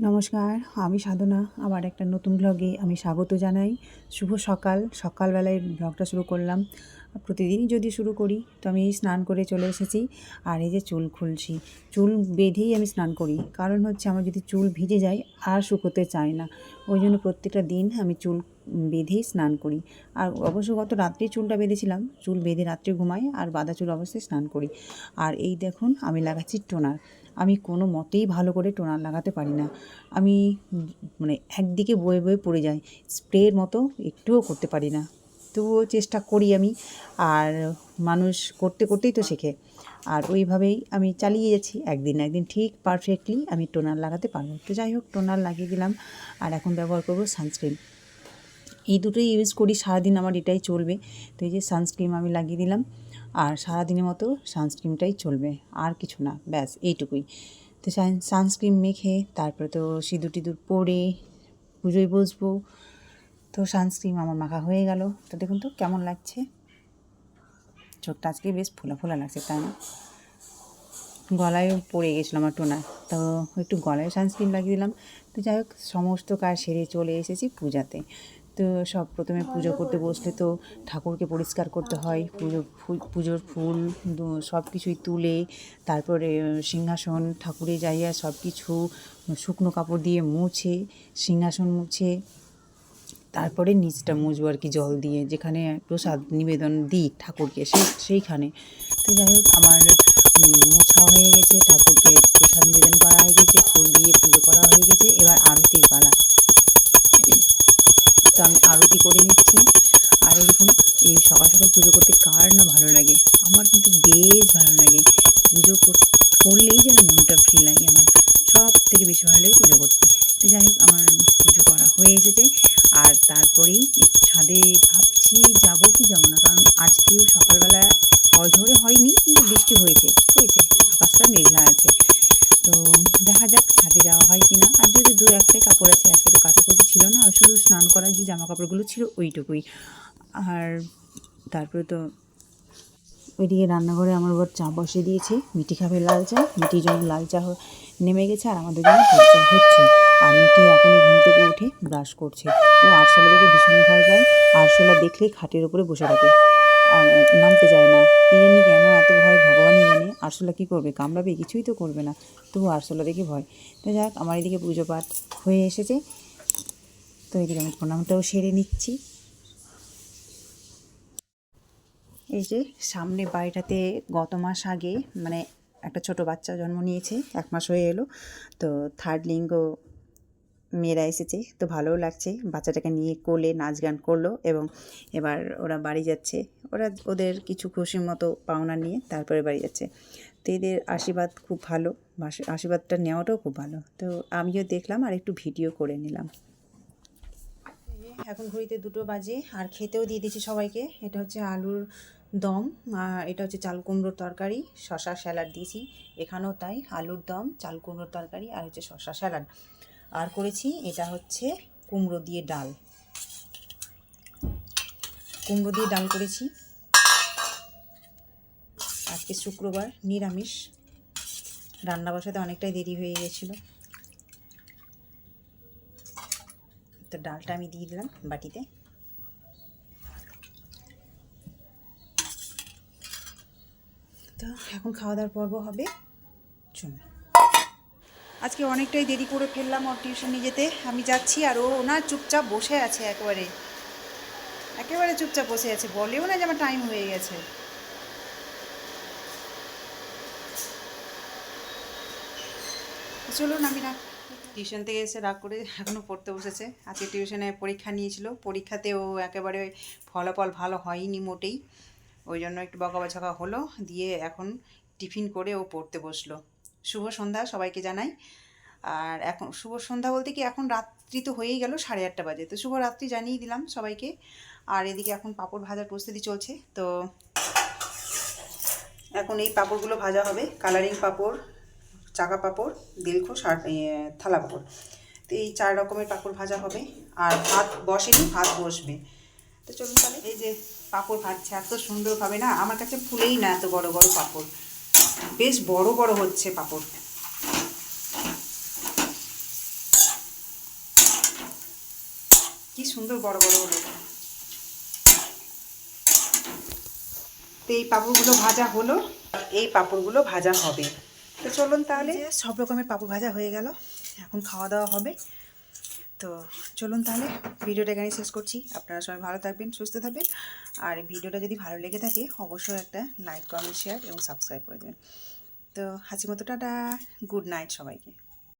নমস্কার, আমি সাধনা। আবার একটা নতুন ব্লগে আমি স্বাগত জানাই। শুভ সকাল। সকালবেলায় ব্লগটা শুরু করলাম। প্রতিদিনই যদি শুরু করি, তো আমি স্নান করে চলে এসেছি। আর এই যে চুল খুলছি, চুল বেঁধেই আমি স্নান করি। কারণ হচ্ছে আমার যদি চুল ভিজে যায়, আর শুকোতে চায় না। ওই জন্য প্রত্যেকটা দিন আমি চুল বেঁধেই স্নান করি। আর অবশ্য গত রাত্রে চুলটা বেঁধেছিলাম। চুল বেঁধে রাত্রে ঘুমাই, আর বাঁধা চুল অবস্থায় স্নান করি। আর এই দেখুন, আমি লাগাচ্ছি টোনার। আমি কোনো মতেই ভালো করে টোনার লাগাতে পারি না। আমি মানে একদিকে বয়ে বয়ে পড়ে যাই, স্প্রের মতো একটুও করতে পারি না। তবুও চেষ্টা করি আমি, আর মানুষ করতে করতেই তো শেখে। আর ওইভাবেই আমি চালিয়ে যাচ্ছি, একদিন একদিন ঠিক পারফেক্টলি আমি টোনার লাগাতে পারব। তো যাই হোক, টোনার লাগিয়ে দিলাম, আর এখন ব্যবহার করব সানস্ক্রিন এই দুটোই ইউজ করি, সারাদিন আমার এটাই চলবে। তো এই যে সানস্ক্রিন আমি লাগিয়ে দিলাম, আর সারাদিনের মতো সানস্ক্রিনটাই চলবে, আর কিছু না, ব্যাস, এইটুকুই। তো সানস্ক্রিন মেখে, তারপরে তো সিঁদুর টিঁদুর পরে পুজোয় বসবো, তো সানস্ক্রিন আমার মাখা হয়ে গেল। তো দেখুন তো কেমন লাগছে। চোখটা আজকে বেশ ফোলা ফোলা লাগছে, তাই না? গলায়ও পড়ে গেছিল আমার টোনার তো একটু গলায় সানস্ক্রিন লাগিয়ে দিলাম। তো যাই হোক, সমস্ত কাজ সেরে চলে এসেছি পূজাতে। তো সব প্রথমে পুজো করতে বসলে তো ঠাকুরকে পরিষ্কার করতে হয়, পুজো পুজোর ফুল সব কিছুই তুলে, তারপরে সিংহাসন, ঠাকুরে যাইয়া সব কিছু শুকনো কাপড় দিয়ে মুছে, সিংহাসন মুছে, তারপরে নিচটা মুছবো আর কি জল দিয়ে, যেখানে প্রসাদ নিবেদন দিই ঠাকুরকে, সেই, সেইখানে। তো যাই হোক, আমার মোছা হয়ে গেছে, ঠাকুরকে প্রসাদ নিবেদন করা হয়ে গেছে ফুল দিয়ে পুজো করা হয়ে গেছে এবার আরতির পালা তো আমি আরতি করে নিচ্ছি আর এই দেখুন এই সকাল সকাল পুজো করতে কার না ভালো লাগে। আমার কিন্তু বেশ ভালো লাগে। পুজো কর- করলেই যেন মনটা ফ্রি লাগে। আমার সব থেকে বেশি ভালো লাগে পুজো করতে। তো যাই হোক, আমার পুজো করা হয়ে এসেছে। আর তারপরেই ছাদে ভাবছি যাব কি যাব না। কারণ আজকেও সকালবেলা অঝরে হয়নি, কিন্তু বৃষ্টি হয়েছে। হয়েছে। আকাশটা মেঘলা আছে। তো দেখা যাক ছাদে যাওয়া হয় কি না আর যদি দু একটাই কাপড় আছে, আজকে তো কাচাকুচি ছিল না। শুধু স্নান করার যে জামা কাপড়গুলো ছিল, ওইটুকুই। আর তারপরে তো ওইদিকে রান্নাঘরে আমার ওর চা বসিয়ে দিয়েছে। মিটি খাবে লাল চা মিটির জন্য লাল চা নেমে গেছে আর আমাদের জন্য চা হচ্ছে। আর মিটি এখনই ঘুম থেকে উঠে ব্রাশ করছে। ও আরশোলা দেখে ভীষণ ভয় পায়। আরশোলা দেখলেই খাটের উপরে বসে থাকে। নামতে চায় না। কি জানি কেন এত ভয় ভগবানই জানে। আরশোলা কী করবে? কামড়াবে? কিছুই তো করবে না। তবু আরশোলা দেখে ভয়। তো যাক, আমার এদিকে পুজো পাঠ হয়ে এসেছে। তো এদিকে আমি প্রণামটাও সেরে নিচ্ছি। এই যে সামনে বাড়িটাতে গত মাস আগে মানে একটা ছোট বাচ্চা জন্ম নিয়েছে, এক মাস হয়ে এলো। তো থার্ড লিঙ্গ মেয়েরা এসেছে, তো ভালোও লাগছে। বাচ্চাটাকে নিয়ে কোলে নাচ গান করল এবং এবার ওরা বাড়ি যাচ্ছে। ওরা ওদের কিছু খুশির মতো পাওনা নিয়ে তারপরে বাড়ি যাচ্ছে। তো এদের আশীর্বাদ খুব ভালো আশীর্বাদটা নেওয়াটাও খুব ভালো। তো আমিও দেখলাম আর একটু ভিডিও করে নিলাম। এখন ঘড়িতে দুটো বাজে, আর খেতেও দিয়ে দিয়েছি সবাইকে। এটা হচ্ছে আলুর দম এটা হচ্ছে চাল কুমড়োর তরকারি শশা স্যালাড দিয়েছি। এখানেও তাই আলুর দম, চাল কুমড়োর তরকারি, আর হচ্ছে শশা স্যালাড। আর করেছি, এটা হচ্ছে কুমড়ো দিয়ে ডাল। কুমড়ো দিয়ে ডাল করেছি। আজকে শুক্রবার, নিরামিষ। রান্না বসাতে অনেকটাই দেরি হয়ে গেছিল তো ডালটা আমি দিয়ে দিলাম বাটিতে তো এখন খাওয়া দাওয়ার পর্ব হবে। চলুন আজকে অনেকটাই দেরি করে ফেললাম ওর টিউশনে যেতে। আমি যাচ্ছি আর ও না চুপচাপ বসে আছে একেবারে। একেবারে চুপচাপ বসে আছে। বলেও না যে আমার টাইম হয়ে গেছে। চলুন আমি রাখ টিউশন থেকে এসে রাগ করে এখনও পড়তে বসেছে। আজকে টিউশনে পরীক্ষা নিয়েছিল। পরীক্ষাতে ও একেবারে ফলাফল ভালো হয়নি মোটেই। ওই জন্য একটু বকাবছকা হলো দিয়ে এখন টিফিন করে ও পড়তে বসল। শুভ সন্ধ্যা সবাইকে জানাই। আর এখন শুভ সন্ধ্যা বলতে কি এখন রাত্রি তো হয়েই গেল সাড়ে আটটা বাজে। তো শুভ রাত্রি জানিয়ে দিলাম সবাইকে। আর এদিকে এখন পাঁপড় ভাজার প্রস্তুতি চলছে। তো এখন এই পাঁপড়গুলো ভাজা হবে। কালারিং পাঁপড় চাকা পাঁপড় এ, থালা পাঁপড়। তো এই চার রকমের পাঁপড় ভাজা হবে। আর ভাত বসেনি ভাত বসবে। তো চলুন তাহলে। এই যে পাঁপড় ভাজছে এত সুন্দর হবে না? আমার কাছে ফুলেই না এত বড় বড় পাপড়। বেশ বড় বড় হচ্ছে পাপড়। কি সুন্দর বড় বড় হলো। তো এই পাঁপড়গুলো ভাজা হলো এই পাপড়গুলো ভাজা হবে। তো চলুন তাহলে। সব রকমের পাঁপড় ভাজা হয়ে গেল। এখন খাওয়া দাওয়া হবে। তো চলুন তাহলে ভিডিওটা এখানে শেষ করছি। আপনারা সবাই ভালো থাকবেন, সুস্থ থাকবেন। আর ভিডিওটা যদি ভালো লেগে থাকে, অবশ্যই একটা লাইক কমেন্ট শেয়ার এবং সাবস্ক্রাইব করে দেবেন। তো হাসি মতো টাটা গুড নাইট সবাইকে।